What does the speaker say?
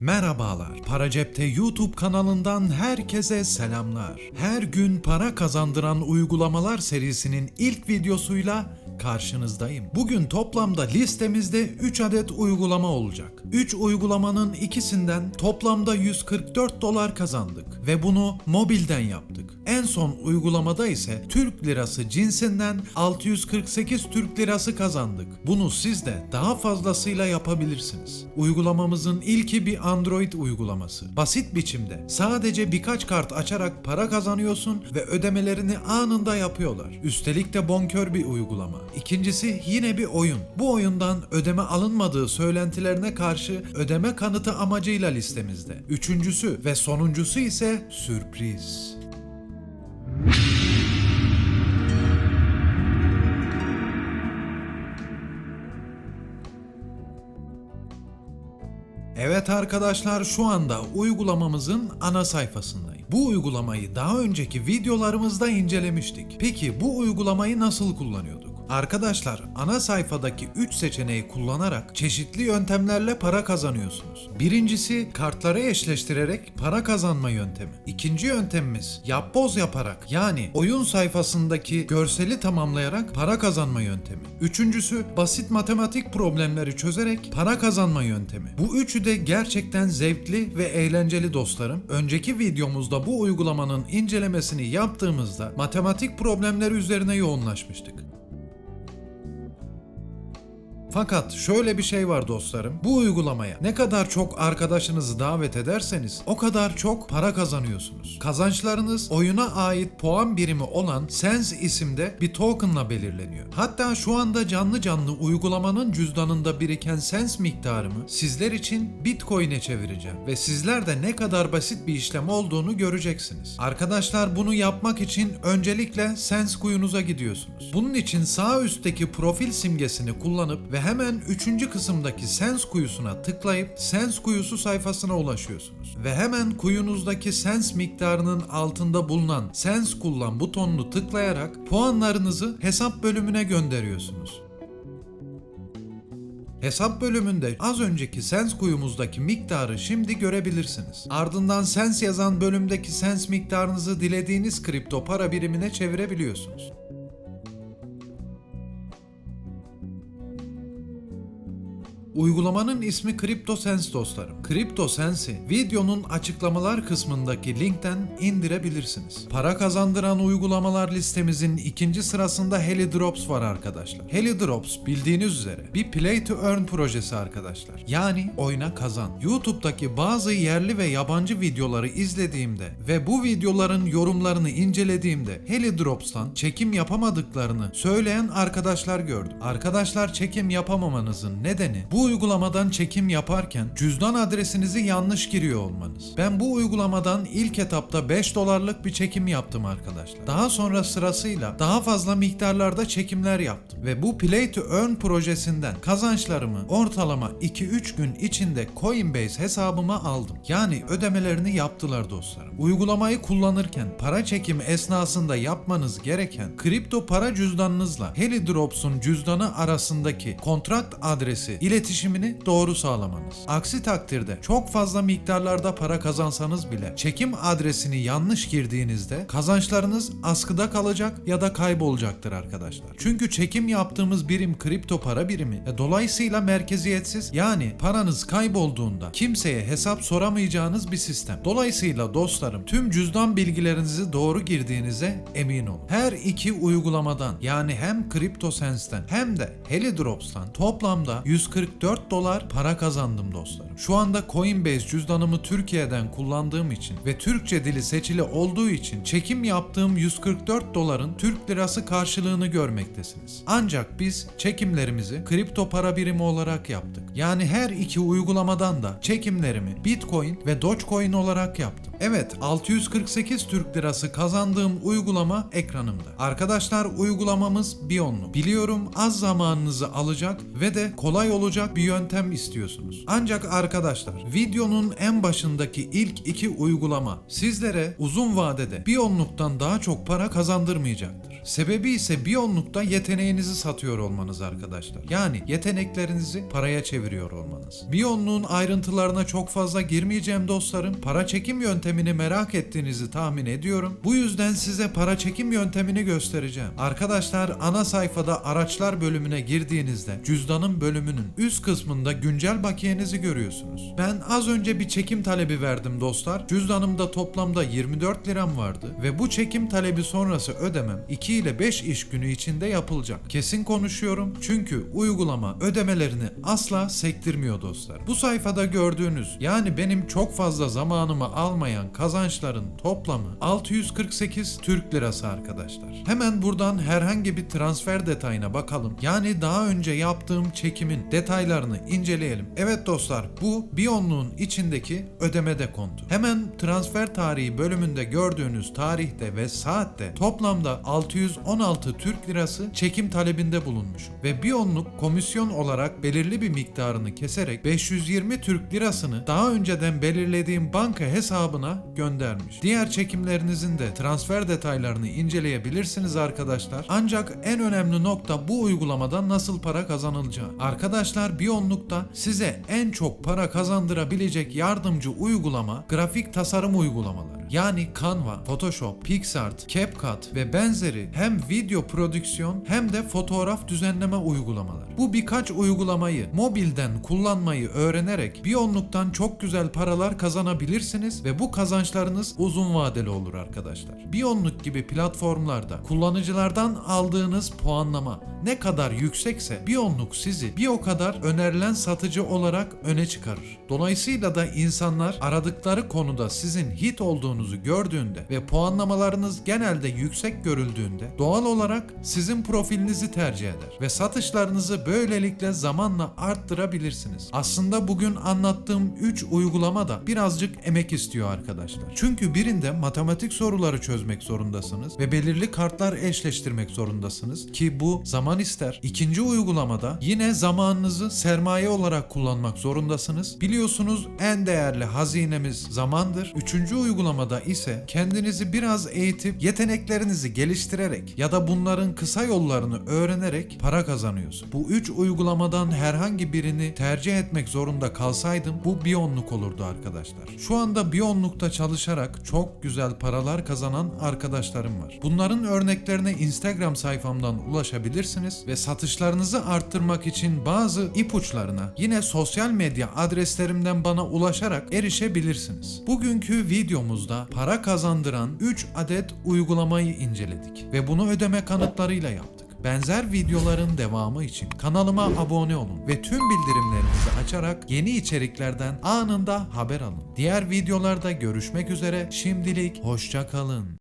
Merhabalar. Para Cep'te YouTube kanalından herkese selamlar. Her gün para kazandıran uygulamalar serisinin ilk videosuyla karşınızdayım. Bugün toplamda listemizde 3 adet uygulama olacak. 3 uygulamanın ikisinden toplamda 144 dolar kazandık ve bunu mobilden yaptık. En son uygulamada ise Türk lirası cinsinden 648 Türk lirası kazandık. Bunu siz de daha fazlasıyla yapabilirsiniz. Uygulamamızın ilki bir Android uygulaması. Basit biçimde sadece birkaç kart açarak para kazanıyorsun ve ödemelerini anında yapıyorlar. Üstelik de bonkör bir uygulama. İkincisi yine bir oyun. Bu oyundan ödeme alınmadığı söylentilerine karşı ödeme kanıtı amacıyla listemizde. Üçüncüsü ve sonuncusu ise sürpriz. Evet arkadaşlar şu anda uygulamamızın ana sayfasındayım. Bu uygulamayı daha önceki videolarımızda incelemiştik. Peki bu uygulamayı nasıl kullanıyorduk? Arkadaşlar ana sayfadaki 3 seçeneği kullanarak çeşitli yöntemlerle para kazanıyorsunuz. Birincisi kartları eşleştirerek para kazanma yöntemi. İkinci yöntemimiz yapboz yaparak yani oyun sayfasındaki görseli tamamlayarak para kazanma yöntemi. Üçüncüsü basit matematik problemleri çözerek para kazanma yöntemi. Bu üçü de gerçekten zevkli ve eğlenceli dostlarım. Önceki videomuzda bu uygulamanın incelemesini yaptığımızda matematik problemleri üzerine yoğunlaşmıştık. Fakat şöyle bir şey var dostlarım. Bu uygulamaya ne kadar çok arkadaşınızı davet ederseniz o kadar çok para kazanıyorsunuz. Kazançlarınız oyuna ait puan birimi olan Sense isimde bir tokenla belirleniyor. Hatta şu anda canlı canlı uygulamanın cüzdanında biriken Sense miktarımı sizler için Bitcoin'e çevireceğim ve sizler de ne kadar basit bir işlem olduğunu göreceksiniz. Arkadaşlar bunu yapmak için öncelikle Sense kuyunuza gidiyorsunuz. Bunun için sağ üstteki profil simgesini kullanıp ve hemen 3. kısımdaki Sense kuyusuna tıklayıp Sense kuyusu sayfasına ulaşıyorsunuz. Ve hemen kuyunuzdaki Sense miktarının altında bulunan Sense kullan butonunu tıklayarak puanlarınızı hesap bölümüne gönderiyorsunuz. Hesap bölümünde az önceki Sense kuyumuzdaki miktarı şimdi görebilirsiniz. Ardından Sense yazan bölümdeki Sense miktarınızı dilediğiniz kripto para birimine çevirebiliyorsunuz. Uygulamanın ismi CryptoSense dostlarım. CryptoSense'i videonun açıklamalar kısmındaki linkten indirebilirsiniz. Para kazandıran uygulamalar listemizin ikinci sırasında HeliDrops var arkadaşlar. HeliDrops bildiğiniz üzere bir Play to Earn projesi arkadaşlar. Yani oyna kazan. YouTube'daki bazı yerli ve yabancı videoları izlediğimde ve bu videoların yorumlarını incelediğimde HeliDrops'tan çekim yapamadıklarını söyleyen arkadaşlar gördüm. Arkadaşlar çekim yapamamanızın nedeni bu uygulamadan çekim yaparken cüzdan adresinizi yanlış giriyor olmanız. Ben bu uygulamadan ilk etapta 5 dolarlık bir çekim yaptım arkadaşlar. Daha sonra sırasıyla daha fazla miktarlarda çekimler yaptım. Ve bu Play to Earn projesinden kazançlarımı ortalama 2-3 gün içinde Coinbase hesabıma aldım. Yani ödemelerini yaptılar dostlarım. Uygulamayı kullanırken para çekimi esnasında yapmanız gereken kripto para cüzdanınızla HeliDrops'un cüzdanı arasındaki kontrat adresi iletişimini doğru sağlamanız. Aksi takdirde çok fazla miktarlarda para kazansanız bile çekim adresini yanlış girdiğinizde kazançlarınız askıda kalacak ya da kaybolacaktır arkadaşlar. Çünkü çekim yaptığımız birim kripto para birimi e, dolayısıyla merkeziyetsiz yani paranız kaybolduğunda kimseye hesap soramayacağınız bir sistem. Dolayısıyla dostlarım tüm cüzdan bilgilerinizi doğru girdiğinize emin olun. Her iki uygulamadan yani hem CryptoSense'den hem de HeliDrops'tan toplamda 144 dolar para kazandım dostlarım. Şu anda Coinbase cüzdanımı Türkiye'den kullandığım için ve Türkçe dili seçili olduğu için çekim yaptığım 144 doların Türk lirası karşılığını görmektesiniz. Ancak biz çekimlerimizi kripto para birimi olarak yaptık. Yani her iki uygulamadan da çekimlerimi Bitcoin ve Dogecoin olarak yaptım. Evet 648 Türk lirası kazandığım uygulama ekranımda. Arkadaşlar uygulamamız Biyonlu. Biliyorum az zamanınızı alacak ve de kolay olacak bir yöntem istiyorsunuz. Ancak arkadaşlar videonun en başındaki ilk iki uygulama sizlere uzun vadede bir onluktan daha çok para kazandırmayacaktır. Sebebi ise bir onlukta yeteneğinizi satıyor olmanız arkadaşlar. Yani yeteneklerinizi paraya çeviriyor olmanız. Bir onluğun ayrıntılarına çok fazla girmeyeceğim dostlarım. Para çekim yöntemini merak ettiğinizi tahmin ediyorum. Bu yüzden size para çekim yöntemini göstereceğim. Arkadaşlar ana sayfada araçlar bölümüne girdiğinizde cüzdanın bölümünün üst kısmında güncel bakiyenizi görüyorsunuz. Ben az önce bir çekim talebi verdim dostlar. Cüzdanımda toplamda 24 liram vardı ve bu çekim talebi sonrası ödemem 2 ile 5 iş günü içinde yapılacak. Kesin konuşuyorum çünkü uygulama ödemelerini asla sektirmiyor dostlar. Bu sayfada gördüğünüz yani benim çok fazla zamanımı almayan kazançların toplamı 648 Türk lirası arkadaşlar. Hemen buradan herhangi bir transfer detayına bakalım. Yani daha önce yaptığım çekimin detaylarını inceleyelim. Evet dostlar bu Biyonluğun içindeki ödemede kondu. Hemen transfer tarihi bölümünde gördüğünüz tarihte ve saatte toplamda 616 Türk lirası çekim talebinde bulunmuşum. Ve Biyonluk komisyon olarak belirli bir miktarını keserek 520 Türk lirasını daha önceden belirlediğim banka hesabına göndermiş. Diğer çekimlerinizin de transfer detaylarını inceleyebilirsiniz arkadaşlar. Ancak en önemli nokta bu uygulamada nasıl para kazanılacağı. Arkadaşlar Biyonluk'ta size en çok para kazandırabilecek yardımcı uygulama grafik tasarım uygulamaları. Yani Canva, Photoshop, PixArt, CapCut ve benzeri hem video prodüksiyon hem de fotoğraf düzenleme uygulamaları. Bu birkaç uygulamayı mobilden kullanmayı öğrenerek Biyonluk'tan çok güzel paralar kazanabilirsiniz ve bu kazançlarınız uzun vadeli olur arkadaşlar. Biyonluk gibi platformlarda kullanıcılardan aldığınız puanlama ne kadar yüksekse Biyonluk sizi bir o kadar önerilen satıcı olarak öne çıkarır. Dolayısıyla da insanlar aradıkları konuda sizin hit olduğunuzu gördüğünde ve puanlamalarınız genelde yüksek görüldüğünde doğal olarak sizin profilinizi tercih eder ve satışlarınızı böylelikle zamanla arttırabilirsiniz. Aslında bugün anlattığım 3 uygulama da birazcık emek istiyor arkadaşlar. Çünkü birinde matematik soruları çözmek zorundasınız ve belirli kartlar eşleştirmek zorundasınız ki bu zaman ister. İkinci uygulamada yine zamanınızı sermaye olarak kullanmak zorundasınız. Biliyorsunuz en değerli hazinemiz zamandır. Üçüncü uygulamada ise kendinizi biraz eğitip yeteneklerinizi geliştirerek ya da bunların kısa yollarını öğrenerek para kazanıyorsun. Bu üç uygulamadan herhangi birini tercih etmek zorunda kalsaydım bu Biyonluk olurdu arkadaşlar. Şu anda Biyonluk'ta çalışarak çok güzel paralar kazanan arkadaşlarım var. Bunların örneklerine Instagram sayfamdan ulaşabilirsiniz ve satışlarınızı arttırmak için bazı ipuçlarına yine sosyal medya adreslerimden bana ulaşarak erişebilirsiniz. Bugünkü videomuzda para kazandıran 3 adet uygulamayı inceledik ve bunu ödeme kanıtlarıyla yaptık. Benzer videoların devamı için kanalıma abone olun ve tüm bildirimlerinizi açarak yeni içeriklerden anında haber alın. Diğer videolarda görüşmek üzere şimdilik hoşça kalın.